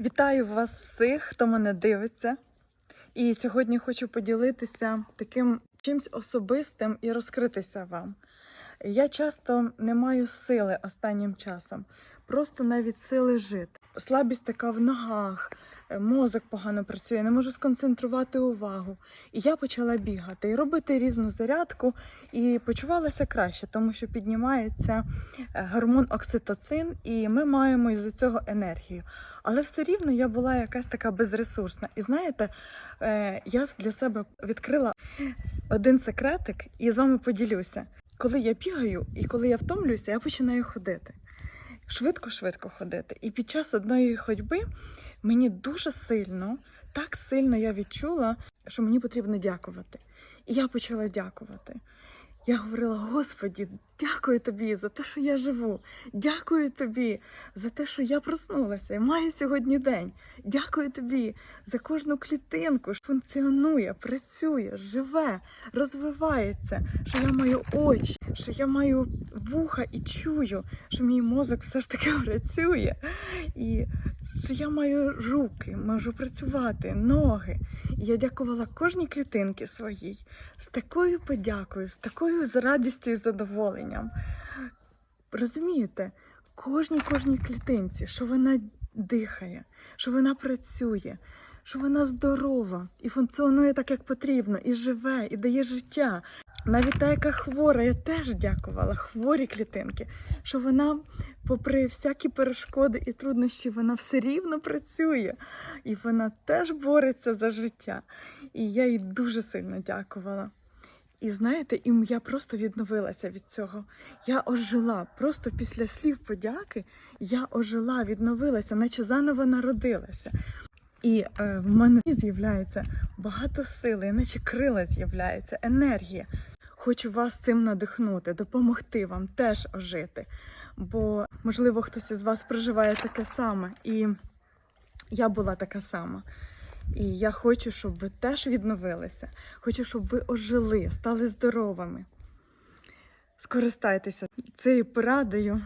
Вітаю вас всіх, хто мене дивиться. І сьогодні хочу поділитися таким чимсь особистим і розкритися вам. Я часто не маю сили останнім часом, просто навіть сили жити. Слабість така в ногах, е, мозок погано працює, не можу сконцентрувати увагу. І я почала бігати і робити різну зарядку, і почувалася краще, тому що піднімається е, гормон окситоцин, і ми маємо із-за цього енергію. Але все рівно я була якась така безресурсна. І знаєте, е, я для себе відкрила один секретик і з вами поділюся. Коли я бігаю і коли я втомлююся, я починаю ходити. Швидко-швидко ходити. І під час одної ходьби мені дуже сильно, так сильно я відчула, що мені потрібно дякувати. І я почала дякувати. Я говорила: Господі, дякую тобі за те, що я живу. Дякую тобі за те, що я проснулася і маю сьогодні день. Дякую тобі за кожну клітинку, що функціонує, працює, живе, розвивається, що я маю очі, що я маю вуха і чую, що мій мозок все ж таки працює, і що я маю руки, можу працювати, ноги. І я дякувала кожній клітинці своїй з такою подякою, з такою з радістю і задоволенням. Розумієте, кожній кожній клітинці, що вона дихає, що вона працює, що вона здорова і функціонує так, як потрібно, і живе, і дає життя. Навіть та, яка хвора, я теж дякувала хворі клітинки, що вона, попри всякі перешкоди і труднощі, вона все рівно працює, і вона теж бореться за життя. І я їй дуже сильно дякувала. І знаєте, і я просто відновилася від цього. Я ожила. Просто після слів подяки я ожила, відновилася, наче заново народилася. І е, в мене з'являється багато сили, наче крила з'являється, енергія. Хочу вас цим надихнути, допомогти вам теж ожити. Бо, можливо, хтось із вас проживає таке саме. І я була така сама. І я хочу, щоб ви теж відновилися. Хочу, щоб ви ожили, стали здоровими. Скористайтеся цією порадою.